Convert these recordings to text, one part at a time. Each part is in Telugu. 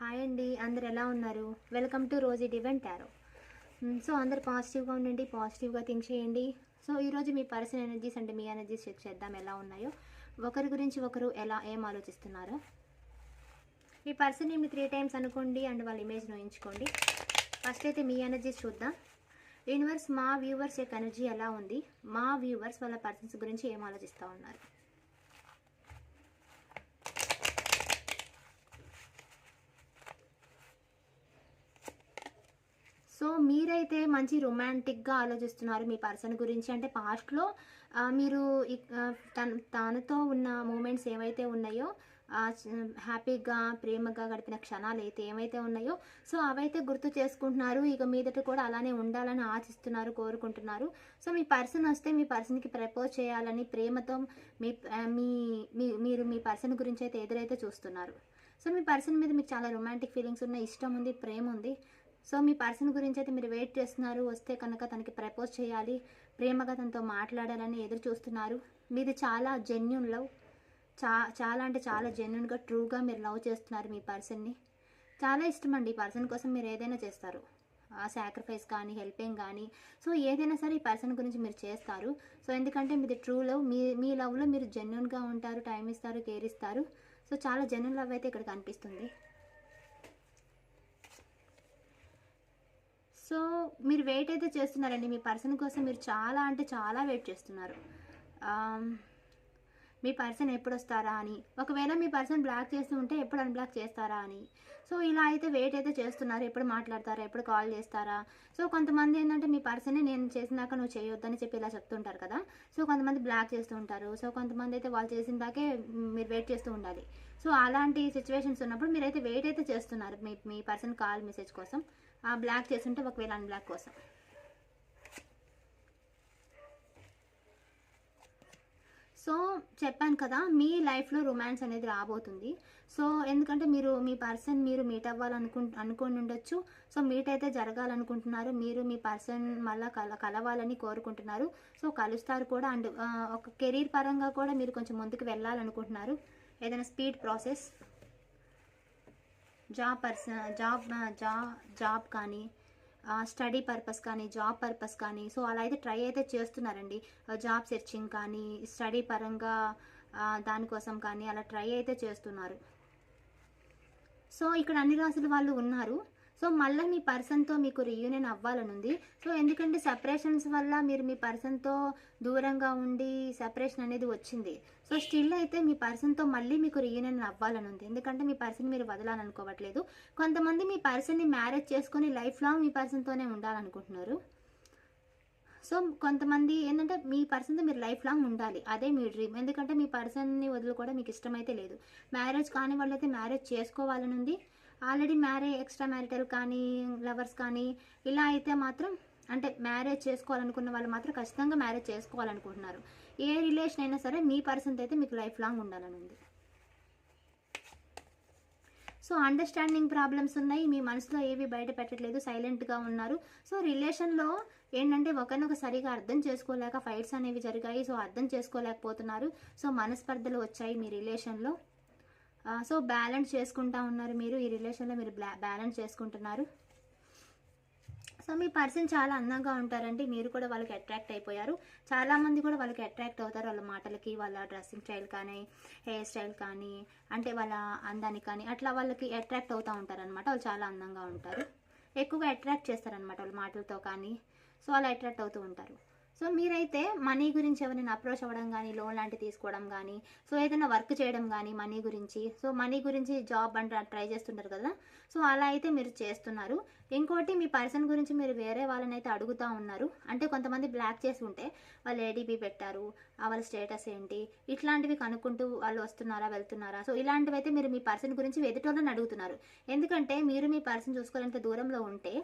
హాయ్ అండి అందరు ఎలా ఉన్నారు? Welcome to Rosie divine tarot so అందరు పాజిటివ్గా ఉండండి పాజిటివ్గా థింక్ చేయండి. సో ఈరోజు మీ పర్సనల్ ఎనర్జీస్ అంటే మీ ఎనర్జీస్ చెక్ చేద్దాం ఎలా ఉన్నాయో. ఒకరి గురించి ఒకరు ఎలా ఏం ఆలోచిస్తున్నారో. మీ పర్సన్ని మీ త్రీ టైమ్స్ అనుకోండి అండ్ వాళ్ళ ఇమేజ్ను ఊహించుకోండి. ఫస్ట్ అయితే మీ ఎనర్జీస్ చూద్దాం. యూనివర్స్ మా వ్యూవర్స్ యొక్క ఎనర్జీ ఎలా ఉంది? మా వ్యూవర్స్ వాళ్ళ పర్సన్స్ గురించి ఏం ఆలోచిస్తూ ఉన్నారు? సో మీరైతే మంచి రొమాంటిక్గా ఆలోచిస్తున్నారు మీ పర్సన్ గురించి. అంటే పాస్ట్లో మీరు తన తనతో ఉన్న మూమెంట్స్ ఏవైతే ఉన్నాయో హ్యాపీగా ప్రేమగా గడిపిన క్షణాలు అయితే ఏమైతే ఉన్నాయో సో అవైతే గుర్తు చేసుకుంటున్నారు. ఇక మీదట కూడా అలానే ఉండాలని ఆశిస్తున్నారు కోరుకుంటున్నారు. సో మీ పర్సన్ వస్తే మీ పర్సన్కి ప్రపోజ్ చేయాలని ప్రేమతో మీ మీ మీ- మీరు మీ పర్సన్ గురించి అయితే ఎదురైతే చూస్తున్నారు. సో మీ పర్సన్ మీద మీకు చాలా రొమాంటిక్ ఫీలింగ్స్ ఉన్నాయి ఇష్టం ఉంది ప్రేమ ఉంది. సో మీ పర్సన్ గురించి అయితే మీరు వెయిట్ చేస్తున్నారు వస్తే కనుక తనకి ప్రపోజ్ చేయాలి ప్రేమగా తనతో మాట్లాడాలని ఎదురు చూస్తున్నారు. మీది చాలా జెన్యున్ లవ్ చా చాలా అంటే చాలా జెన్యున్గా ట్రూగా మీరు లవ్ చేస్తున్నారు మీ పర్సన్ని చాలా ఇష్టం అండి ఈ పర్సన్ కోసం మీరు ఏదైనా చేస్తారు. ఆ సాక్రిఫైస్ కానీ హెల్పింగ్ కానీ సో ఏదైనా సరే ఈ పర్సన్ గురించి మీరు చేస్తారు. సో ఎందుకంటే మీది ట్రూ లవ్ మీ మీ లవ్లో మీరు జెన్యున్గా ఉంటారు టైం ఇస్తారు కేర్ ఇస్తారు. సో చాలా జెన్యున్ లవ్ అయితే ఇక్కడ కనిపిస్తుంది. సో మీరు వెయిట్ అయితే చేస్తున్నారండి. మీ పర్సన్ కోసం మీరు చాలా అంటే చాలా వెయిట్ చేస్తున్నారు. మీ పర్సన్ ఎప్పుడు వస్తారా అని. ఒకవేళ మీ పర్సన్ బ్లాక్ చేస్తూ ఉంటే ఎప్పుడు అన్బ్లాక్ చేస్తారా అని. సో ఇలా అయితే వెయిట్ అయితే చేస్తున్నారు. ఎప్పుడు మాట్లాడతారా? ఎప్పుడు కాల్ చేస్తారా? సో కొంతమంది ఏంటంటే మీ పర్సనే నేను చేసినాక నువ్వు చేయొద్దని చెప్పి ఇలా చెప్తుంటారు కదా. సో కొంతమంది బ్లాక్ చేస్తూ ఉంటారు. సో కొంతమంది అయితే వాళ్ళు చేసిన దాకే మీరు వెయిట్ చేస్తూ ఉండాలి. సో అలాంటి సిచ్యువేషన్స్ ఉన్నప్పుడు మీరైతే వెయిట్ అయితే చేస్తున్నారు మీ మీ పర్సన్ కాల్ మెసేజ్ కోసం. బ్లాక్ చేస్తుంటే ఒకవేళ అన్బ్లాక్ కోసం. సో చెప్పాను కదా మీ లైఫ్లో రొమాన్స్ అనేది రాబోతుంది. సో ఎందుకంటే మీరు మీ పర్సన్ మీరు మీట్ అవ్వాలనుకు అనుకొని ఉండొచ్చు. సో మీట్ అయితే జరగాలనుకుంటున్నారు. మీరు మీ పర్సన్ మళ్ళీ కల కలవాలని కోరుకుంటున్నారు. సో కలుస్తారు కూడా. అండ్ ఒక కెరీర్ పరంగా కూడా మీరు కొంచెం ముందుకు వెళ్ళాలనుకుంటున్నారు. ఏదైనా speed process job person job జా జాబ్ కానీ స్టడీ పర్పస్ కానీ జాబ్ పర్పస్ కానీ సో అలా అయితే ట్రై అయితే చేస్తున్నారండి. జాబ్ సెర్చింగ్ కానీ స్టడీ పరంగా దానికోసం కానీ అలా ట్రై అయితే చేస్తున్నారు. సో ఇక్కడ అన్ని రాసుల వాళ్ళు ఉన్నారు. సో మళ్ళీ మీ పర్సన్తో మీకు రీయూనియన్ అవ్వాలని ఉంది సో ఎందుకంటే సెపరేషన్స్ వల్ల మీరు మీ పర్సన్తో దూరంగా ఉండి సెపరేషన్ అనేది వచ్చింది. సో స్టిల్ అయితే మీ పర్సన్తో మళ్ళీ మీకు రీయూనియన్ అవ్వాలని ఉంది. ఎందుకంటే మీ పర్సన్ మీరు వదలాలనుకోవట్లేదు. కొంతమంది మీ పర్సన్ని మ్యారేజ్ చేసుకొని లైఫ్ లాంగ్ మీ పర్సన్తోనే ఉండాలనుకుంటున్నారు. సో కొంతమంది ఏంటంటే మీ పర్సన్తో మీరు లైఫ్ లాంగ్ ఉండాలి. అదే మీ డ్రీమ్ ఎందుకంటే మీ పర్సన్ని వదులుకోవడం మీకు ఇష్టమైతే లేదు. మ్యారేజ్ కాని వాళ్ళైతే మ్యారేజ్ చేసుకోవాలని ఉంది. ఆల్రెడీ మ్యారేజ్ ఎక్స్ట్రా మ్యారిటల్ కానీ లవర్స్ కానీ ఇలా అయితే మాత్రం అంటే మ్యారేజ్ చేసుకోవాలనుకున్న వాళ్ళు మాత్రం ఖచ్చితంగా మ్యారేజ్ చేసుకోవాలనుకుంటున్నారు. ఏ రిలేషన్ అయినా సరే మీ పర్సన్తో అయితే మీకు లైఫ్ లాంగ్ ఉండాలని ఉంది. సో అండర్స్టాండింగ్ ప్రాబ్లమ్స్ ఉన్నాయి. మీ మనసులో ఏవి బయట పెట్టట్లేదు సైలెంట్గా ఉన్నారు. సో రిలేషన్లో ఏంటంటే ఒకరినొక సరిగా అర్థం చేసుకోలేక ఫైట్స్ అనేవి జరిగాయి. సో అర్థం చేసుకోలేకపోతున్నారు. సో మనస్పర్ధలు వచ్చాయి మీ రిలేషన్లో సో బ్యాలెన్స్ చేసుకుంటా ఉన్నారు మీరు. ఈ రిలేషన్లో మీరు బ్యాలెన్స్ చేసుకుంటున్నారు. సో మీ పర్సన్ చాలా అందంగా ఉంటారండి. మీరు కూడా వాళ్ళకి అట్రాక్ట్ అయిపోయారు. చాలామంది కూడా వాళ్ళకి అట్రాక్ట్ అవుతారు. వాళ్ళ మాటలకి వాళ్ళ డ్రెస్సింగ్ స్టైల్ కానీ హెయిర్ స్టైల్ కానీ అంటే వాళ్ళ అందానికి కానీ అట్లా వాళ్ళకి అట్రాక్ట్ అవుతూ ఉంటారనమాట వాళ్ళు చాలా అందంగా ఉంటారు. ఎక్కువగా అట్రాక్ట్ చేస్తారనమాట వాళ్ళ మాటలతో కానీ. సో అలా అట్రాక్ట్ అవుతూ ఉంటారు. సో మీరైతే మనీ గురించి ఎవరైనా అప్రోచ్ అవ్వడం కానీ లోన్ లాంటివి తీసుకోవడం కానీ సో ఏదైనా వర్క్ చేయడం కానీ మనీ గురించి సో మనీ గురించి జాబ్ అంటే ట్రై చేస్తుంటారు కదా సో అలా అయితే మీరు చేస్తున్నారు. ఇంకోటి మీ పర్సన్ గురించి మీరు వేరే వాళ్ళని అయితే అడుగుతూ ఉన్నారు. అంటే కొంతమంది బ్లాక్ చేసి ఉంటే వాళ్ళు ఏడీపీ పెట్టారు వాళ్ళ స్టేటస్ ఏంటి ఇట్లాంటివి కనుక్కుంటూ వాళ్ళు వస్తున్నారా వెళ్తున్నారా? సో ఇలాంటివి అయితే మీరు మీ పర్సన్ గురించి ఎదుటోళ్ళని అడుగుతున్నారు. ఎందుకంటే మీరు మీ పర్సన్ చూసుకోవాలంత దూరంలో ఉంటే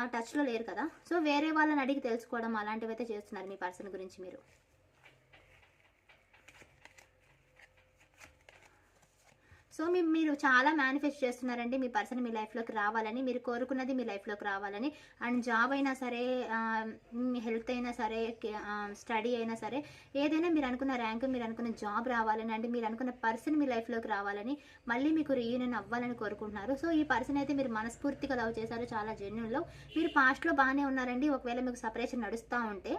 టచ్లో లేరు కదా. సో వేరే వాళ్ళని అడిగి తెలుసుకోవడం అలాంటివి అయితే చేస్తున్నారు మీ పర్సన్ గురించి మీరు. సో మీ మీరు చాలా మేనిఫెస్ట్ చేస్తున్నారండి మీ పర్సన్ మీ లైఫ్లోకి రావాలని మీరు కోరుకున్నది మీ లైఫ్లోకి రావాలని. అండ్ జాబ్ అయినా సరే మీ హెల్త్ అయినా సరే స్టడీ అయినా సరే ఏదైనా మీరు అనుకున్న ర్యాంక్ మీరు అనుకున్న జాబ్ రావాలని అండ్ మీరు అనుకున్న పర్సన్ మీ లైఫ్లోకి రావాలని మళ్ళీ మీకు రీయూనియన్ అవ్వాలని కోరుకుంటున్నారు. సో ఈ పర్సన్ అయితే మీరు మనస్ఫూర్తిగా లవ్ చేశారు చాలా జెన్యున్లో మీరు పాస్ట్లో బాగానే ఉన్నారండి ఒకవేళ మీకు సపరేషన్ నడుస్తూ ఉంటే.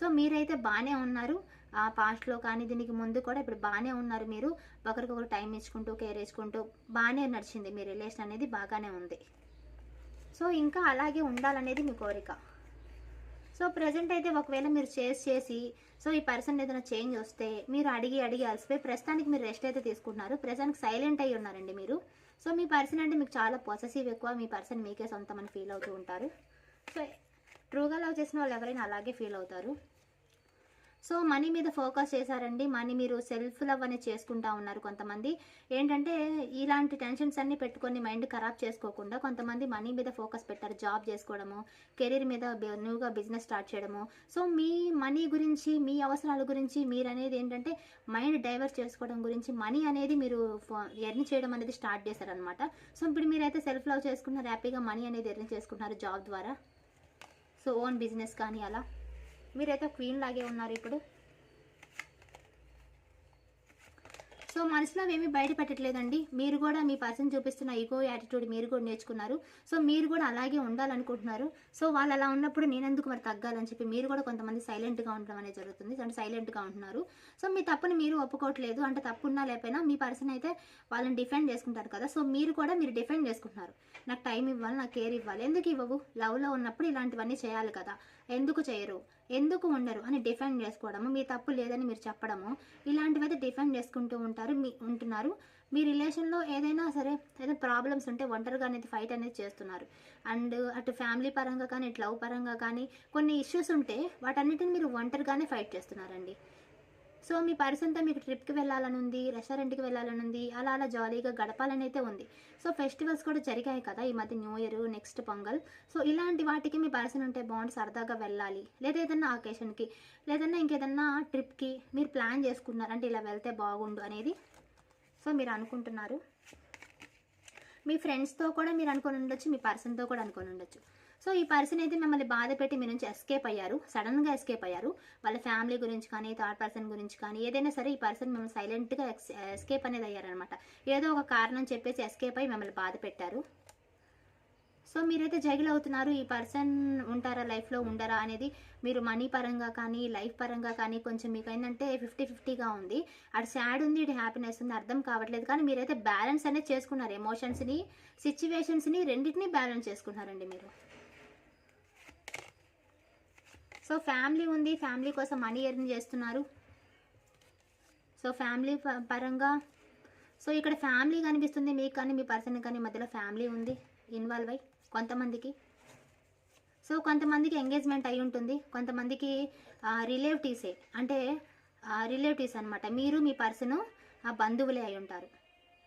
సో మీరైతే బాగానే ఉన్నారు. పాస్ట్లో కానీ దీనికి ముందు కూడా ఇప్పుడు బాగానే ఉన్నారు మీరు. ఒకరికొకరు టైం ఇచ్చుకుంటూ కేర్ ఇచ్చుకుంటూ బాగానే నడిచింది మీ రిలేషన్ అనేది బాగానే ఉంది. సో ఇంకా అలాగే ఉండాలనేది మీ కోరిక. సో ప్రజెంట్ అయితే ఒకవేళ మీరు చేసి చేసి సో ఈ పర్సన్ ఏదైనా చేంజ్ వస్తే మీరు అడిగి అడిగి అలసిపోయి ప్రస్తుతానికి మీరు రెస్ట్ అయితే తీసుకుంటున్నారు. ప్రజెంట్కి సైలెంట్ అయి ఉన్నారండి మీరు. సో మీ పర్సన్ అంటే మీకు చాలా పొసెసివ్ ఎక్కువ. మీ పర్సన్ మీకే సొంతం అని ఫీల్ అవుతూ ఉంటారు. సో ట్రూగా లవ్ చేసిన వాళ్ళు ఎవరైనా అలాగే ఫీల్ అవుతారు. సో మనీ మీద ఫోకస్ చేశారండి. మనీ మీరు సెల్ఫ్ లవ్ అనేది చేసుకుంటా ఉన్నారు కొంతమంది. ఏంటంటే ఇలాంటి టెన్షన్స్ అన్ని పెట్టుకొని మైండ్ ఖరాబ్ చేసుకోకుండా కొంతమంది మనీ మీద ఫోకస్ పెట్టారు. జాబ్ చేసుకోవడము కెరీర్ మీద న్యూగా బిజినెస్ స్టార్ట్ చేయడము. సో మీ మనీ గురించి మీ అవసరాల గురించి మీరు అనేది ఏంటంటే మైండ్ డైవర్ట్ చేసుకోవడం గురించి మనీ అనేది మీరు ఎర్న్ చేయడం అనేది స్టార్ట్ చేశారనమాట సో ఇప్పుడు మీరైతే సెల్ఫ్ లవ్ చేసుకున్నారు హ్యాపీగా మనీ అనేది ఎర్న్ చేసుకుంటున్నారు జాబ్ ద్వారా. సో ఓన్ బిజినెస్ కానీ అలా. మీరైతే క్వీన్ లాగే ఉన్నారు ఇప్పుడు. సో మనసులో ఏమీ బయట పెట్టట్లేదండి. మీరు కూడా మీ పర్సన్ చూపిస్తున్న ఈగో యాటిట్యూడ్ మీరు కూడా నేర్చుకున్నారు. సో మీరు కూడా అలాగే ఉండాలనుకుంటున్నారు. సో వాళ్ళు అలా ఉన్నప్పుడు నేనెందుకు మరి తగ్గాలని చెప్పి మీరు కూడా కొంతమంది సైలెంట్గా ఉండడం అనేది జరుగుతుంది. అంటే సైలెంట్గా ఉంటున్నారు. సో మీ తప్పుని మీరు ఒప్పుకోవట్లేదు. అంటే తప్పు ఉన్నా లేకపోయినా మీ పర్సన్ అయితే వాళ్ళని డిఫెండ్ చేసుకుంటారు కదా. సో మీరు కూడా మీరు డిఫెండ్ చేసుకుంటున్నారు. నాకు టైం ఇవ్వాలి నాకు కేర్ ఇవ్వాలి. ఎందుకు ఇవ్వవు? లవ్లో ఉన్నప్పుడు ఇలాంటివన్నీ చేయాలి కదా. ఎందుకు చేయరు? ఎందుకు ఉండరు? అని డిఫెండ్ చేసుకోవడము మీ తప్పు లేదని మీరు చెప్పడము ఇలాంటివైతే డిఫెండ్ చేసుకుంటూ ఉంటారు మీ ఉంటున్నారు. మీ రిలేషన్లో ఏదైనా సరే ఏదైనా ప్రాబ్లమ్స్ ఉంటే ఒంటరిగా అనేది ఫైట్ అనేది చేస్తున్నారు. అండ్ అటు ఫ్యామిలీ పరంగా కానీ ఇటు లవ్ పరంగా కానీ కొన్ని ఇష్యూస్ ఉంటే వాటన్నిటిని మీరు ఒంటరిగానే ఫైట్ చేస్తున్నారండి. సో మీ పర్సన్తో మీకు ట్రిప్కి వెళ్ళాలని ఉంది రెస్టారెంట్కి వెళ్ళాలని ఉంది అలా అలా జాలీగా గడపాలని అయితే ఉంది. సో ఫెస్టివల్స్ కూడా జరిగాయి కదా ఈ మధ్య new year next Pongal. So ఇలాంటి వాటికి మీ పర్సన్ ఉంటే బాగుంది సరదాగా వెళ్ళాలి. లేదా ఏదన్నా అకేషన్కి లేదన్నా ఇంకేదన్నా ట్రిప్కి మీరు ప్లాన్ చేసుకున్నారు అంటే ఇలా వెళ్తే బాగుండు అనేది సో మీరు అనుకుంటున్నారు. మీ ఫ్రెండ్స్తో కూడా మీరు అనుకొని ఉండొచ్చు మీ పర్సన్తో కూడా అనుకొని ఉండొచ్చు. సో ఈ పర్సన్ అయితే మిమ్మల్ని బాధ పెట్టి మీ నుంచి ఎస్కేప్ అయ్యారు సడన్గా ఎస్కేప్ అయ్యారు. వాళ్ళ ఫ్యామిలీ గురించి కానీ థర్డ్ పర్సన్ గురించి కానీ ఏదైనా సరే ఈ పర్సన్ మిమ్మల్ని సైలెంట్గా ఎస్కేప్ అనేది అయ్యారనమాట ఏదో ఒక కారణం చెప్పేసి ఎస్కేప్ అయ్యి మిమ్మల్ని బాధ పెట్టారు. సో మీరైతే జగిల్ అవుతున్నారు ఈ పర్సన్ ఉంటారా లైఫ్లో ఉండరా అనేది మీరు మనీ పరంగా కానీ లైఫ్ పరంగా కానీ కొంచెం మీకు ఏంటంటే ఫిఫ్టీ ఫిఫ్టీగా ఉంది. అటు సాడ్ ఉంది ఇటు హ్యాపీనెస్ ఉంది అర్థం కావట్లేదు. కానీ మీరైతే బ్యాలెన్స్ అనేది చేసుకున్నారు ఎమోషన్స్ని సిచ్యువేషన్స్ని రెండింటినీ బ్యాలెన్స్ చేసుకున్నారండి మీరు. సో ఫ్యామిలీ ఉంది ఫ్యామిలీ కోసం మనీ ఎర్న్ చేస్తున్నారు. సో ఫ్యామిలీ ప- పరంగా సో ఇక్కడ ఫ్యామిలీ కనిపిస్తుంది మీకు కానీ మీ పర్సన్ కానీ మధ్యలో ఫ్యామిలీ ఉంది ఇన్వాల్వ్ అయ్యి కొంతమందికి. సో కొంతమందికి ఎంగేజ్మెంట్ అయి ఉంటుంది కొంతమందికి రిలేటివ్సే అంటే రిలేటివ్స్ అనమాట మీరు మీ పర్సన్ ఆ బంధువులే అయి ఉంటారు.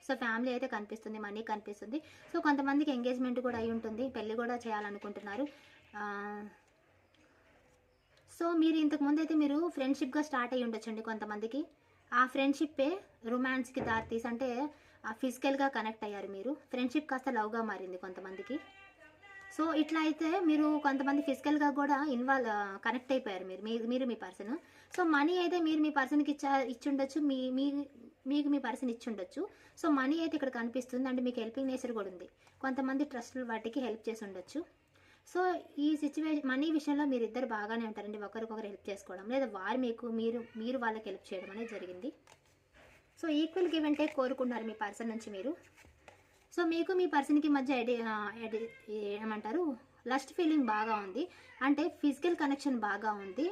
సో ఫ్యామిలీ అయితే కనిపిస్తుంది మనీ కనిపిస్తుంది. సో కొంతమందికి ఎంగేజ్మెంట్ కూడా అయి ఉంటుంది పెళ్ళి కూడా చేయాలనుకుంటున్నారు. సో మీరు ఇంతకు ముందు అయితే మీరు ఫ్రెండ్షిప్గా స్టార్ట్ అయ్యి ఉండొచ్చండి కొంతమందికి. ఆ ఫ్రెండ్షిప్పే రొమాన్స్కి దారితీసి అంటే ఫిజికల్గా కనెక్ట్ అయ్యారు మీరు. ఫ్రెండ్షిప్ కాస్త లవ్గా మారింది కొంతమందికి. సో ఇట్లా అయితే మీరు కొంతమంది ఫిజికల్గా కూడా ఇన్వాల్వ్ కనెక్ట్ అయిపోయారు మీరు. మీ- మీరు మీ పర్సన్. సో మనీ అయితే మీరు మీ పర్సన్కి ఇచ్చా ఇచ్చుండొచ్చు. మీ మీ మీకు మీ పర్సన్ ఇచ్చుండొచ్చు. సో మనీ అయితే ఇక్కడ కనిపిస్తుంది. అంటే మీకు హెల్పింగ్ నేచర్ కూడా ఉంది. కొంతమంది ట్రస్ట్ వాటికి హెల్ప్ చేసి ఉండొచ్చు. సో ఈ సిచ్యువేషన్ మనీ విషయంలో మీరు ఇద్దరు బాగానే ఉంటారండి. ఒకరికొకరు హెల్ప్ చేసుకోవడం లేదా వారు మీకు మీరు మీరు వాళ్ళకి హెల్ప్ చేయడం అనేది జరిగింది. సో ఈక్వల్ గివ్ అంటే కోరుకున్నారు మీ పర్సన్ నుంచి మీరు. సో మీకు మీ పర్సన్కి మధ్య ఎడి ఎడి- ఏమంటారు? లస్ట్ ఫీలింగ్ బాగా ఉంది. అంటే ఫిజికల్ కనెక్షన్ బాగా ఉంది.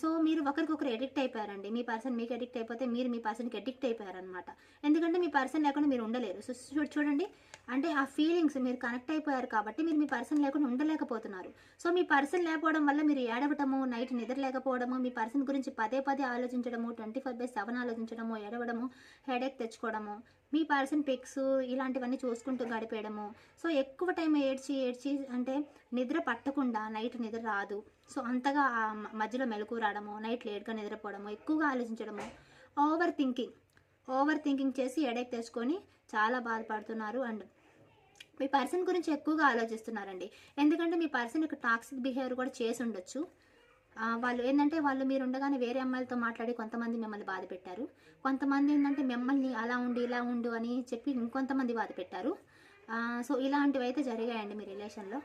సో మీరు ఒకరికొకరు ఎడిక్ట్ అయిపోయారండి. మీ పర్సన్ మీకు ఎడిక్ట్ అయిపోతే మీరు మీ పర్సన్కి ఎడిక్ట్ అయిపోయారనమాట ఎందుకంటే మీ పర్సన్ లేకుండా మీరు ఉండలేరు. సో చూ- చూడండి. అంటే ఆ ఫీలింగ్స్ మీరు కనెక్ట్ అయిపోయారు కాబట్టి మీరు మీ పర్సన్ లేకుండా ఉండలేకపోతున్నారు. సో మీ పర్సన్ లేకపోవడం వల్ల మీరు ఏడవటము నైట్ నిద్ర లేకపోవడము మీ పర్సన్ గురించి పదే పదే ఆలోచించడము ట్వంటీ ఫోర్ బై సెవెన్ ఆలోచించడము ఏడవడము హెడేక్ తెచ్చుకోవడము మీ పర్సన్ పిక్స్ ఇలాంటివన్నీ చూసుకుంటూ గడిపేయడము. సో ఎక్కువ టైం ఏడ్చి ఏడ్చి అంటే నిద్ర పట్టకుండా నైట్ నిద్ర రాదు. సో అంతగా మధ్యలో మెలకు రావడము నైట్ లేట్గా నిద్రపోవడము ఎక్కువగా ఆలోచించడము. ఓవర్ థింకింగ్ ఓవర్ థింకింగ్ చేసి ఎడెక్ తెచ్చుకొని చాలా బాధపడుతున్నారు అండ్ మీ పర్సన్ గురించి ఎక్కువగా ఆలోచిస్తున్నారండి. ఎందుకంటే మీ పర్సన్ యొక్క టాక్సిక్ బిహేవియర్ కూడా చేసి ఉండొచ్చు. వాళ్ళు ఏంటంటే వాళ్ళు మీరు ఉండగానే వేరే అమ్మాయిలతో మాట్లాడి కొంతమంది మిమ్మల్ని బాధ పెట్టారు. కొంతమంది ఏంటంటే మిమ్మల్ని అలా ఉండు ఇలా ఉండు అని చెప్పి ఇంకొంతమంది బాధ పెట్టారు. సో ఇలాంటివి అయితే జరిగాయండి మీ రిలేషన్లో.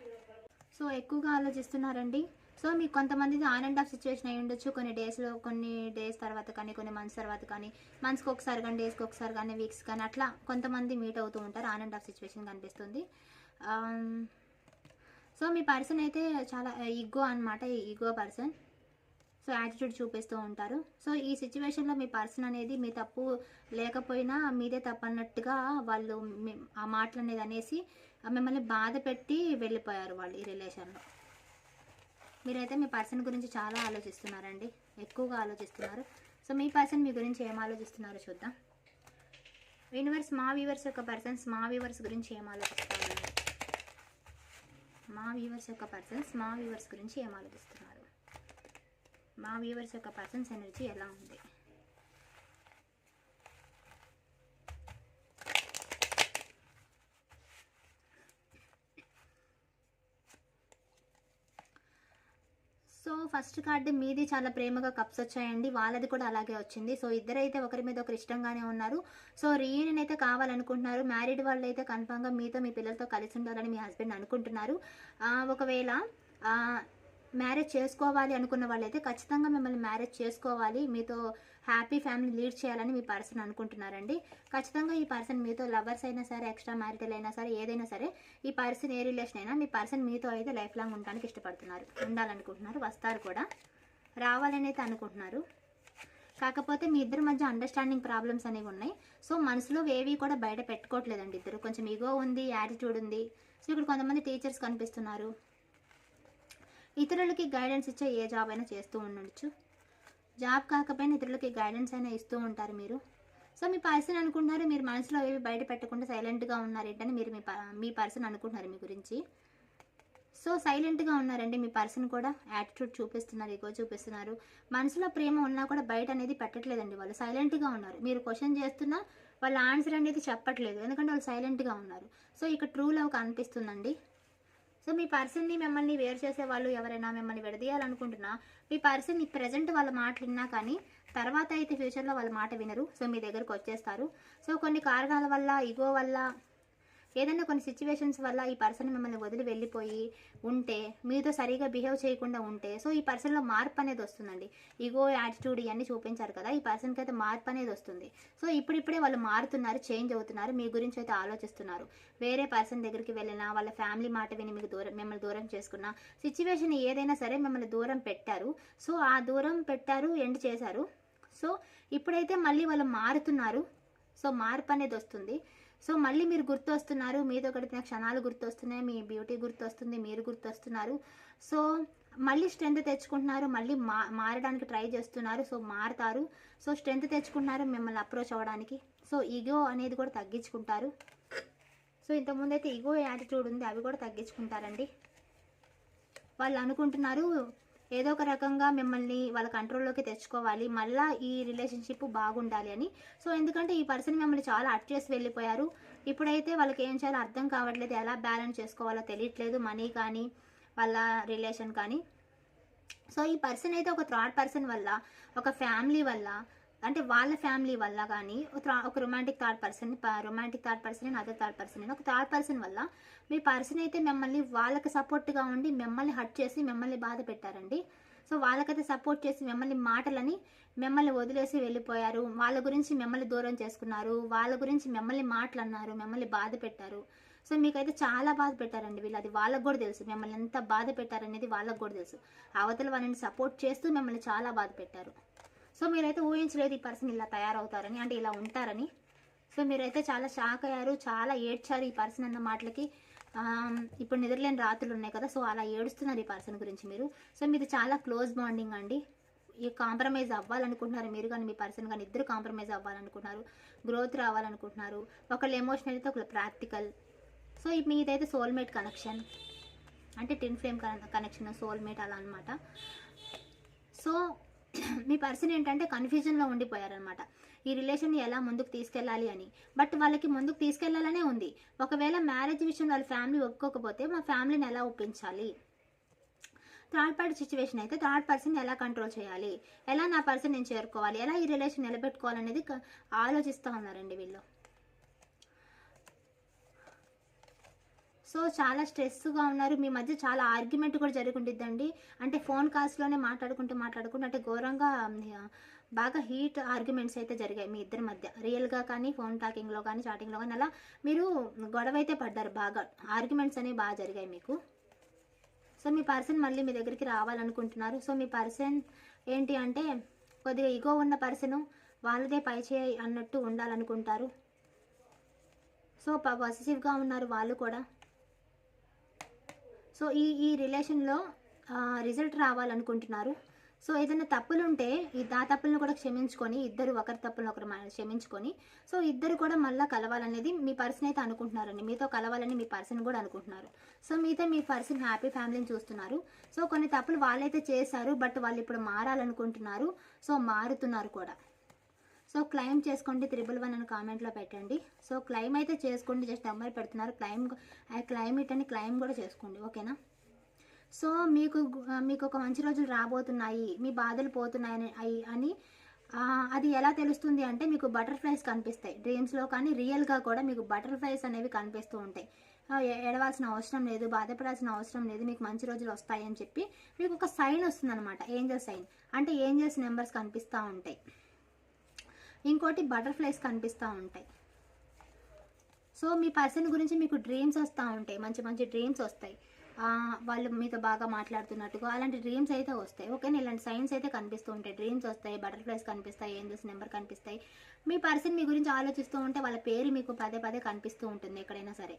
సో ఎక్కువగా ఆలోచిస్తున్నారండి. సో మీకు కొంతమంది ఆన్ అండ్ ఆఫ్ సిచ్యువేషన్ అయి ఉండొచ్చు. కొన్ని డేస్లో కొన్ని డేస్ తర్వాత కానీ కొన్ని మంత్స్ తర్వాత కానీ మంత్స్కి ఒకసారి కానీ డేస్కి ఒకసారి కానీ వీక్స్ కానీ అట్లా కొంతమంది మీట్ అవుతూ ఉంటారు. ఆన్ అండ్ ఆఫ్ సిచ్యువేషన్ కనిపిస్తుంది. సో మీ పర్సన్ అయితే చాలా ఈగో అనమాట ఈగో పర్సన్. సో యాటిట్యూడ్ చూపిస్తూ ఉంటారు. సో ఈ సిచ్యువేషన్లో మీ పర్సన్ అనేది మీ తప్పు లేకపోయినా మీదే తప్పు అన్నట్టుగా వాళ్ళు ఆ మాటలు అనేది అనేసి మిమ్మల్ని బాధ పెట్టి వెళ్ళిపోయారు వాళ్ళు ఈ రిలేషన్లో మీరైతే మీ పర్సన్ గురించి చాలా ఆలోచిస్తున్నారండి. ఎక్కువగా ఆలోచిస్తున్నారు. సో మీ పర్సన్ మీ గురించి ఏం ఆలోచిస్తున్నారో చూద్దాం. యూనివర్స్ మా వ్యూవర్స్ యొక్క పర్సన్స్ మా వ్యూవర్స్ గురించి ఏం ఆలోచిస్తున్నారు? మా వ్యూవర్స్ యొక్క పర్సన్స్ మా వ్యూవర్స్ గురించి ఏం ఆలోచిస్తున్నారు? మా వ్యూవర్స్ యొక్క పర్సన్స్ ఎనర్జీ ఎలా ఉంది? సో ఫస్ట్ కార్డు మీది చాలా ప్రేమగా కప్స్ వచ్చాయండి వాళ్ళది కూడా అలాగే వచ్చింది. సో ఇద్దరైతే ఒకరి మీద ఒకరు ఇష్టంగానే ఉన్నారు. సో రీయూనియన్ అయితే కావాలనుకుంటున్నారు. మ్యారీడ్ వాళ్ళు అయితే కన్ఫామ్గా మీతో మీ పిల్లలతో కలిసి ఉండాలని మీ హస్బెండ్ అనుకుంటున్నారు. ఒకవేళ మ్యారేజ్ చేసుకోవాలి అనుకున్న వాళ్ళైతే ఖచ్చితంగా మిమ్మల్ని మ్యారేజ్ చేసుకోవాలి. మీతో హ్యాపీ ఫ్యామిలీ లీడ్ చేయాలని మీ పర్సన్ అనుకుంటున్నారండి. ఖచ్చితంగా ఈ పర్సన్ మీతో లవర్స్ అయినా సరే ఎక్స్ట్రా మ్యారిటల్ అయినా సరే ఏదైనా సరే ఈ పర్సన్ ఏ రిలేషన్ అయినా మీ పర్సన్ మీతో అయితే లైఫ్ లాంగ్ ఉండడానికి ఇష్టపడుతున్నారు. ఉండాలనుకుంటున్నారు వస్తారు కూడా. రావాలని అయితే అనుకుంటున్నారు. కాకపోతే మీ ఇద్దరి మధ్య అండర్స్టాండింగ్ ప్రాబ్లమ్స్ అనేవి ఉన్నాయి. సో మనసులో ఏవి కూడా బయట పెట్టుకోవట్లేదండి ఇద్దరు. కొంచెం ఇగో ఉంది యాటిట్యూడ్ ఉంది. సో ఇక్కడ కొంతమంది టీచర్స్ కనిపిస్తున్నారు. ఇతరులకి గైడెన్స్ ఇచ్చే ఏ జాబ్ అయినా చేస్తూ ఉండొచ్చు. జాబ్ కాకపోయినా ఇతరులకి గైడెన్స్ అయినా ఇస్తూ ఉంటారు మీరు. సో మీ పర్సన్ అనుకుంటున్నారు మీరు మనసులో ఏవి బయట పెట్టకుండా సైలెంట్గా ఉన్నారు ఏంటని మీరు మీ ప- మీ పర్సన్ అనుకుంటున్నారు మీ గురించి. సో సైలెంట్గా ఉన్నారండి మీ పర్సన్ కూడా. యాటిట్యూడ్ చూపిస్తున్నారు ఎక్కువ చూపిస్తున్నారు. మనసులో ప్రేమ ఉన్నా కూడా బయట అనేది పెట్టట్లేదండి వాళ్ళు. సైలెంట్గా ఉన్నారు. మీరు క్వశ్చన్ చేస్తున్నా వాళ్ళ ఆన్సర్ అనేది చెప్పట్లేదు. ఎందుకంటే వాళ్ళు సైలెంట్గా ఉన్నారు. సో ఇక్కడ ట్రూ లవ్ కనిపిస్తుందండి. సో మీ పర్సన్ని మిమ్మల్ని వేరు చేసే వాళ్ళు ఎవరైనా మిమ్మల్ని విడదీయాలనుకుంటున్నా మీ పర్సన్ ప్రజెంట్ వాళ్ళ మాటలు విన్నా కానీ తర్వాత అయితే ఫ్యూచర్లో వాళ్ళ మాట వినరు. సో మీ దగ్గరకు వచ్చేస్తారు. సో కొన్ని కారణాల వల్ల ఇగో వల్ల ఏదైనా కొన్ని సిచ్యువేషన్స్ వల్ల ఈ పర్సన్ మిమ్మల్ని వదిలి వెళ్ళిపోయి ఉంటే మీతో సరిగా బిహేవ్ చేయకుండా ఉంటే సో ఈ పర్సన్లో మార్పు అనేది వస్తుందండి. ఈగో యాటిట్యూడ్ ఇవన్నీ చూపించారు కదా ఈ పర్సన్కి అయితే మార్పు అనేది వస్తుంది. సో ఇప్పుడిప్పుడే వాళ్ళు మారుతున్నారు చేంజ్ అవుతున్నారు మీ గురించి అయితే ఆలోచిస్తున్నారు. వేరే పర్సన్ దగ్గరికి వెళ్ళినా వాళ్ళ ఫ్యామిలీ మాట విని మీకు దూరం మిమ్మల్ని దూరం చేసుకున్నా సిచ్యువేషన్ ఏదైనా సరే మిమ్మల్ని దూరం పెట్టారు. సో ఆ దూరం పెట్టారు ఎండ్ చేశారు. సో ఇప్పుడైతే మళ్ళీ వాళ్ళు మారుతున్నారు. సో మార్పు అనేది వస్తుంది. సో మళ్ళీ మీరు గుర్తొస్తున్నారు మీతో గడిపిన క్షణాలు గుర్తొస్తున్నాయి మీ బ్యూటీ గుర్తొస్తుంది మీరు గుర్తొస్తున్నారు. సో మళ్ళీ స్ట్రెంత్ తెచ్చుకుంటున్నారు మళ్ళీ మా మారడానికి ట్రై చేస్తున్నారు సో మారుతారు. సో స్ట్రెంత్ తెచ్చుకుంటున్నారు మిమ్మల్ని అప్రోచ్ అవ్వడానికి. సో ఈగో అనేది కూడా తగ్గించుకుంటారు. సో ఇంతకుముందు అయితే ఈగో యాటిట్యూడ్ ఉంది అవి కూడా తగ్గించుకుంటారండి. వాళ్ళు అనుకుంటున్నారు ఏదో ఒక రకంగా మిమ్మల్ని వాళ్ళ కంట్రోల్లోకి తెచ్చుకోవాలి మళ్ళా ఈ రిలేషన్షిప్ బాగుండాలి అని. సో ఎందుకంటే ఈ పర్సన్ మిమ్మల్ని చాలా అట్ చేసి వెళ్ళిపోయారు. ఇప్పుడైతే వాళ్ళకి ఏం చేయాలో అర్థం కావట్లేదు. ఎలా బ్యాలెన్స్ చేసుకోవాలో తెలియట్లేదు. మనీ కానీ వాళ్ళ రిలేషన్ కానీ. సో ఈ పర్సన్ అయితే ఒక థర్డ్ పర్సన్ వల్ల ఒక ఫ్యామిలీ వల్ల అంటే వాళ్ళ ఫ్యామిలీ వల్ల కానీ ఒక romantic third person romantic third person అదే థర్డ్ పర్సన్ ఒక థర్డ్ పర్సన్ వల్ల మీ పర్సన్ అయితే మిమ్మల్ని వాళ్ళకి సపోర్ట్గా ఉండి మిమ్మల్ని హట్ చేసి మిమ్మల్ని బాధ పెట్టారండి. సో వాళ్ళకైతే సపోర్ట్ చేసి మిమ్మల్ని మాటలని మిమ్మల్ని వదిలేసి వెళ్ళిపోయారు. వాళ్ళ గురించి మిమ్మల్ని దూరం చేసుకున్నారు. వాళ్ళ గురించి మిమ్మల్ని మాటలు అన్నారు మిమ్మల్ని బాధ పెట్టారు. సో మీకైతే చాలా బాధ పెట్టారండి వీళ్ళు. అది వాళ్ళకు కూడా తెలుసు. మిమ్మల్ని ఎంత బాధ పెట్టారనేది వాళ్ళకు కూడా తెలుసు. అవతల వాళ్ళని సపోర్ట్ చేస్తూ మిమ్మల్ని చాలా బాధ పెట్టారు. సో మీరైతే ఊహించలేదు ఈ పర్సన్ ఇలా తయారవుతారని అంటే ఇలా ఉంటారని. సో మీరైతే చాలా షాక్ అయ్యారు చాలా ఏడ్చారు ఈ పర్సన్ అన్న మాటలకి. ఇప్పుడు నిద్రలేని రాత్రులు ఉన్నాయి కదా సో అలా ఏడుస్తున్నారు ఈ పర్సన్ గురించి మీరు. సో మీది చాలా క్లోజ్ బాండింగ్ అండి. ఈ కాంప్రమైజ్ అవ్వాలనుకుంటున్నారు మీరు కానీ మీ పర్సన్ కానీ ఇద్దరు కాంప్రమైజ్ అవ్వాలనుకుంటున్నారు గ్రోత్ రావాలనుకుంటున్నారు. ఒకళ్ళు ఎమోషనల్ అయితే ఒకళ్ళు ప్రాక్టికల్. సో మీదైతే సోల్మేట్ కనెక్షన్ అంటే టిన్ ఫ్లేమ్ కనెక్షన్ సోల్మేట్ అలా అనమాట సో మీ పర్సన్ ఏంటంటే కన్ఫ్యూజన్లో ఉండిపోయారనమాట ఈ రిలేషన్ని ఎలా ముందుకు తీసుకెళ్ళాలి అని. బట్ వాళ్ళకి ముందుకు తీసుకెళ్ళాలనే ఉంది. ఒకవేళ మ్యారేజ్ విషయం వాళ్ళ ఫ్యామిలీ ఒప్పుకోకపోతే మా ఫ్యామిలీని ఎలా ఒప్పించాలి? థర్డ్ పార్టీ సిచ్యువేషన్ అయితే థర్డ్ పర్సన్ ఎలా కంట్రోల్ చేయాలి? ఎలా నా పర్సన్ నేను చేరుకోవాలి? ఎలా ఈ రిలేషన్ నిలబెట్టుకోవాలనేది ఆలోచిస్తూ ఉన్నారండి వీళ్ళు. సో చాలా స్ట్రెస్గా ఉన్నారు. మీ మధ్య చాలా ఆర్గ్యుమెంట్ కూడా జరుగుంటుందండి అంటే ఫోన్ కాల్స్లోనే మాట్లాడుకుంటూ మాట్లాడుకుంటూ అంటే ఘోరంగా బాగా హీట్ ఆర్గ్యుమెంట్స్ అయితే జరిగాయి మీ ఇద్దరి మధ్య. రియల్గా కానీ ఫోన్ టాకింగ్లో కానీ చాటింగ్లో కానీ అలా మీరు గొడవ అయితే పడ్డారు బాగా. ఆర్గ్యుమెంట్స్ అనేవి బాగా జరిగాయి మీకు. సో మీ పర్సన్ మళ్ళీ మీ దగ్గరికి రావాలనుకుంటున్నారు. సో మీ పర్సన్ ఏంటి అంటే కొద్దిగా ఇగో ఉన్న పర్సను వాళ్ళదే పై చేయి అన్నట్టు ఉండాలనుకుంటారు. సో పాజిటివ్గా ఉన్నారు వాళ్ళు కూడా. సో ఈ ఈ రిలేషన్లో రిజల్ట్ రావాలనుకుంటున్నారు. సో ఏదైనా తప్పులు ఉంటే ఈ దా తప్పులను కూడా క్షమించుకొని ఇద్దరు ఒకరి తప్పులను ఒకరు క్షమించుకొని సో ఇద్దరు కూడా మళ్ళీ కలవాలనేది మీ పర్సన్ అయితే అనుకుంటున్నారండి. మీతో కలవాలని మీ పర్సన్ కూడా అనుకుంటున్నారు. సో మీతో మీ పర్సన్ హ్యాపీ ఫ్యామిలీని చూస్తున్నారు. సో కొన్ని తప్పులు వాళ్ళైతే చేశారు బట్ వాళ్ళు ఇప్పుడు మారాలనుకుంటున్నారు. సో మారుతున్నారు కూడా. సో క్లైమ్ చేసుకోండి త్రిబుల్ వన్ అని కామెంట్లో పెట్టండి. సో క్లైమ్ అయితే చేసుకోండి జస్ట్ నెంబర్ పెడుతున్నారు. క్లైమ్ క్లైమ్ ఇట్ అని క్లైమ్ కూడా చేసుకోండి ఓకేనా? సో మీకు మీకు ఒక మంచి రోజులు రాబోతున్నాయి మీ బాధలు పోతున్నాయని అయి- అని అది ఎలా తెలుస్తుంది అంటే మీకు బటర్ఫ్లైస్ కనిపిస్తాయి. డ్రీమ్స్లో కానీ రియల్గా కూడా మీకు బటర్ఫ్లైస్ అనేవి కనిపిస్తూ ఉంటాయి. ఎడవాల్సిన అవసరం లేదు బాధపడాల్సిన అవసరం లేదు మీకు మంచి రోజులు వస్తాయని చెప్పి మీకు ఒక సైన్ వస్తుంది అనమాట ఏంజల్ సైన్ అంటే ఏంజల్స్ నెంబర్స్ కనిపిస్తూ ఉంటాయి. ఇంకోటి బటర్ఫ్లైస్ కనిపిస్తూ ఉంటాయి. సో మీ పర్సన్ గురించి మీకు డ్రీమ్స్ వస్తూ ఉంటాయి. మంచి మంచి డ్రీమ్స్ వస్తాయి. వాళ్ళు మీతో బాగా మాట్లాడుతున్నట్టుగా అలాంటి డ్రీమ్స్ అయితే వస్తాయి. ఓకేనా ఇలాంటి సైన్స్ అయితే కనిపిస్తూ ఉంటాయి. డ్రీమ్స్ వస్తాయి బటర్ఫ్లైస్ కనిపిస్తాయి ఏంజల్స్ నెంబర్ కనిపిస్తాయి. మీ పర్సన్ మీ గురించి ఆలోచిస్తూ ఉంటే వాళ్ళ పేరు మీకు పదే పదే కనిపిస్తూ ఉంటుంది ఎక్కడైనా సరే.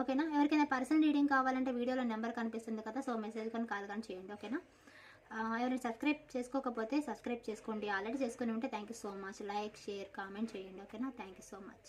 ఓకేనా? ఎవరికైనా పర్సన్ రీడింగ్ కావాలంటే వీడియోలో నెంబర్ కనిపిస్తుంది కదా సో మెసేజ్ కానీ కాల్ కానీ చేయండి. ఓకేనా? ఎవరైనా సబ్స్క్రైబ్ చేసుకోకపోతే సబ్స్క్రైబ్ చేసుకోండి. ఆల్రెడీ చేసుకుని ఉంటే thank you so much like share comment చేయండి. ఓకేనా థ్యాంక్ యూ సో మచ్